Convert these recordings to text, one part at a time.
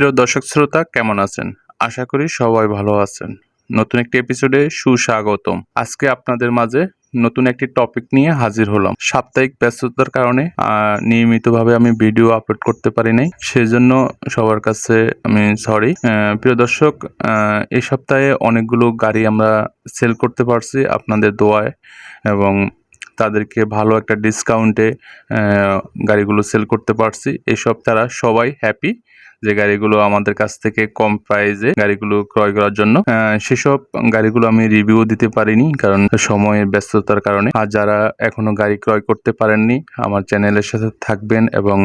প্রিয় দর্শক শ্রোতা, কেমন আছেন? আশা করি সবাই ভালো আছেন। নতুন একটি এপিসোডে সুস্বাগতম। আজকে আপনাদের মাঝে নতুন একটি টপিক নিয়ে হাজির হলাম। সাপ্তাহিক ব্যস্ততার কারণে নিয়মিতভাবে আমি ভিডিও আপলোড করতে পারি নাই। সেজন্য সবার কাছে আমি সরি প্রিয় দর্শক এই সপ্তাহে অনেকগুলো গাড়ি আমরা সেল করতে পারছি আপনাদের দোয়ায় এবং তাদেরকে ভালো একটা ডিসকাউন্টে গাড়িগুলো সেল করতে পারছি। এসব তারা সবাই হ্যাপি যে গাড়িগুলো আমাদের কাছ থেকে কম প্রাইসে গাড়িগুলো ক্রয় করার জন্য সেসব গাড়িগুলো আমি রিভিউ দিতে পারিনি কারণ সময়ের ব্যস্ততার কারণে। আর যারা এখনও গাড়ি ক্রয় করতে পারেননি, আমার চ্যানেলের সাথে থাকবেন এবং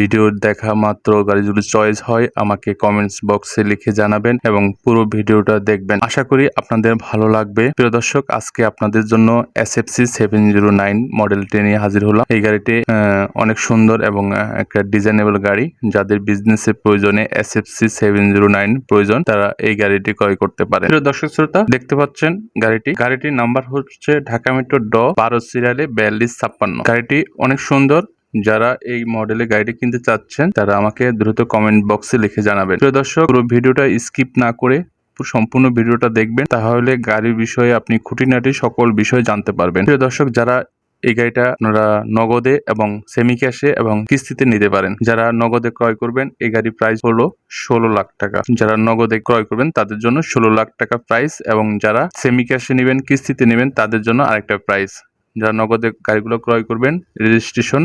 ভিডিও দেখা মাত্র গাড়িগুলো চয়েস হয়, আমাকে কমেন্টস বক্সে লিখে জানাবেন এবং পুরো ভিডিওটা দেখবেন। আশা করি আপনাদের ভালো লাগবে। প্রিয় দর্শক, আজকে আপনাদের জন্য S F C seven zero nine মডেলটি নিয়ে হাজির হলাম। এই গাড়িটি অনেক সুন্দর এবং একটা ডিজাইনেবল গাড়ি। যাদের বিজনেসের প্রয়োজনে S F C seven zero nine প্রয়োজন, তারা এই গাড়িটি ক্রয় করতে পারে দর্শক শ্রোতা, দেখতে পাচ্ছেন গাড়িটি। গাড়িটির নাম্বার হচ্ছে ঢাকা মেট্রো ড বারো সিরিয়ালে বিয়াল্লিশ ছাপ্পান্ন। গাড়িটি অনেক সুন্দর। যারা এই মডেলের গাড়িটি কিনতে চাচ্ছেন, তারা আমাকে দ্রুত কমেন্ট বক্সে লিখে জানাবেন। প্রিয় দর্শক, পুরো ভিডিওটা স্কিপ না করে পুরো সম্পূর্ণ ভিডিওটা দেখবেন, তাহলে গাড়ির বিষয়ে আপনি খুঁটিনাটি সকল বিষয় জানতে পারবেন। প্রিয় দর্শক, যারা এই গাড়িটা আপনারা নগদে এবং সেমি ক্যাশে এবং কিস্তিতে নিতে পারেন। যারা নগদে ক্রয় করবেন, এই গাড়ির প্রাইস হলো ষোলো লাখ টাকা। যারা নগদে ক্রয় করবেন, তাদের জন্য ষোলো লাখ টাকা প্রাইস এবং যারা সেমি ক্যাশে নেবেন, কিস্তিতে নেবেন, তাদের জন্য আরেকটা প্রাইস যারা নগদে গাড়িগুলো ক্রয় করবেন রেজিস্ট্রেশন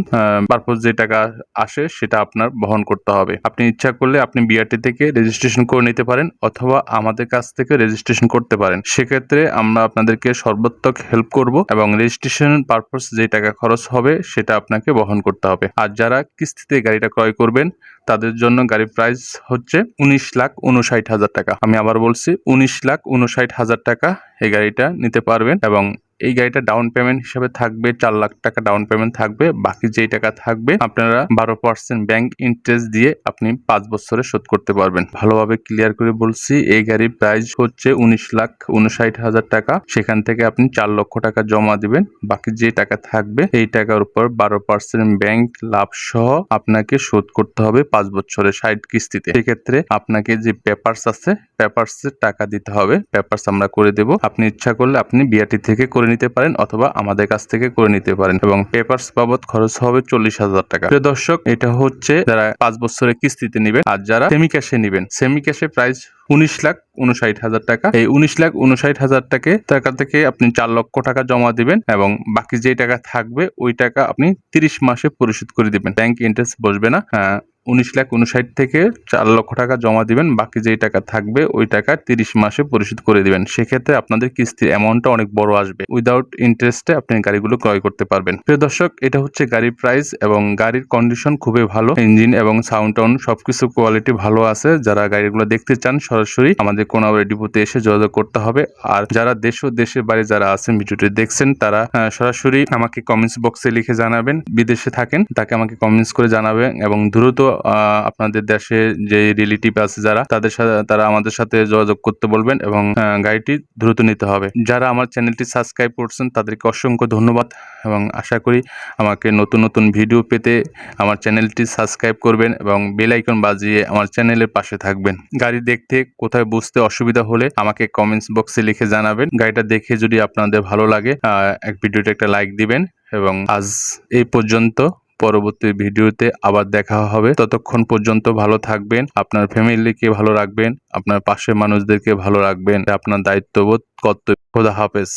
পারপোজ যে টাকা আসে সেটা আপনার বহন করতে হবে। আপনি ইচ্ছা করলে আপনি বিআরটি থেকে রেজিস্ট্রেশন করে নিতে পারেন অথবা আমাদের কাছ থেকে রেজিস্ট্রেশন করতে পারেন। সেক্ষেত্রে আমরা আপনাদেরকে সর্বাত্মক হেল্প করব এবং রেজিস্ট্রেশন পারপোজ যে টাকা খরচ হবে সেটা আপনাকে বহন করতে হবে। আর যারা কিস্তিতে গাড়িটা ক্রয় করবেন, তাদের জন্য গাড়ির প্রাইস হচ্ছে উনিশ লাখ উনষাট হাজার টাকা। আমি আবার বলছি, উনিশ লাখ উনষাট হাজার টাকা এই গাড়িটা নিতে পারবেন এবং এই গাড়িটা ডাউন পেমেন্ট হিসেবে থাকবে, চার লাখ টাকা ডাউন পেমেন্ট থাকবে, বাকি যেই টাকা থাকবে, আপনারা বারো পার্সেন্ট ব্যাংক ইন্টারেস্ট দিয়ে আপনি পাঁচ বছরে শোধ করতে পারবেন। ভালোভাবে ক্লিয়ার করে বলছি, এই গাড়ির প্রাইস হচ্ছে উনিশ লাখ উনষাট হাজার টাকা। সেখান থেকে আপনি চার লক্ষ টাকা জমা দিবেন, বাকি যে টাকা থাকবে এই টাকার উপর বারো পার্সেন্ট ব্যাংক লাভ সহ আপনাকে শোধ করতে হবে পাঁচ বছরের ষাট কিস্তিতে। সেক্ষেত্রে আপনাকে যে পেপার্স আছে পেপারস টাকা দিতে হবে পেপার্স আমরা করে দেব। আপনি ইচ্ছা করলে আপনি বিআরটি থেকে করে নিতে পারেন অথবা আমাদের কাছ থেকে করে নিতে পারেন এবং পেপারস বাবদ খরচ হবে চল্লিশ হাজার টাকা। দর্শক, এটা হচ্ছে যারা পাঁচ বছরের কিস্তিতে নেবেন আর যারা সেমি ক্যাশে নেবেন। সেমি ক্যাশে প্রাইস উনিশ লাখ উনষাট হাজার টাকা। এই উনিশ লাখ উনষাট হাজার টাকা টাকা থেকে আপনি চার লক্ষ টাকা জমা দিবেন এবং বাকি যে টাকা থাকবে, ওই টাকা আপনি তিরিশ মাসে পরিশোধ করে দিবেন। ব্যাংক ইন্টারেস্ট বসবে না। উনিশ লাখ উনষাট থেকে চার লক্ষ টাকা জমা দিবেন, বাকি যেই টাকা থাকবে ওই টাকা তিরিশ মাসে পরিশোধ করে দিবেন। সেক্ষেত্রে আপনাদের কিস্তির অ্যামাউন্টটা অনেক বড় আসবে। উইদাউট ইন্টারেস্টে আপনি গাড়িগুলো ক্রয় করতে পারবেন। প্রিয় দর্শক, এটা হচ্ছে গাড়ির প্রাইস এবং গাড়ির কন্ডিশন খুবই ভালো। ইঞ্জিন এবং সাউন্ড টাউন সবকিছু কোয়ালিটি ভালো আছে। যারা গাড়িগুলো দেখতে চান, সরাসরি আমাদের কোনাবাড়ি ডিপোতে এসে যোগাযোগ করতে হবে। আর যারা দেশ ও দেশের বাইরে যারা আছেন, ভিডিওটি দেখছেন, তারা সরাসরি আমাকে কমেন্টস বক্সে লিখে জানাবেন। বিদেশে থাকেন, তাকে আমাকে কমেন্টস করে জানাবেন এবং দ্রুত আপনাদের দেশে যে রিলেটিভ আছে যারা, তাদের সাথে, তারা আমাদের সাথে যোগাযোগ করতে বলবেন এবং গাড়িটি দ্রুত নিতে হবে। যারা আমার চ্যানেলটি সাবস্ক্রাইব করছেন, তাদেরকে অসংখ্য ধন্যবাদ এবং আশা করি আমাকে নতুন নতুন ভিডিও পেতে আমার চ্যানেলটি সাবস্ক্রাইব করবেন এবং বেল আইকন বাজিয়ে আমার চ্যানেলের পাশে থাকবেন। গাড়ি দেখতে, কোথায় বুঝতে অসুবিধা হলে আমাকে কমেন্টস বক্সে লিখে জানাবেন। গাড়িটা দেখে যদি আপনাদের ভালো লাগে এক ভিডিওতে একটা লাইক দিবেন এবং আজ এই পর্যন্ত পরবর্তী ভিডিওতে আবার দেখা হবে। ততক্ষণ পর্যন্ত ভালো থাকবেন, আপনার ফ্যামিলিকে ভালো রাখবেন, আপনার পাশের মানুষদেরকে ভালো রাখবেন। আপনার দায়িত্ববোধ, কর্তব্য। খোদা হাফেজ।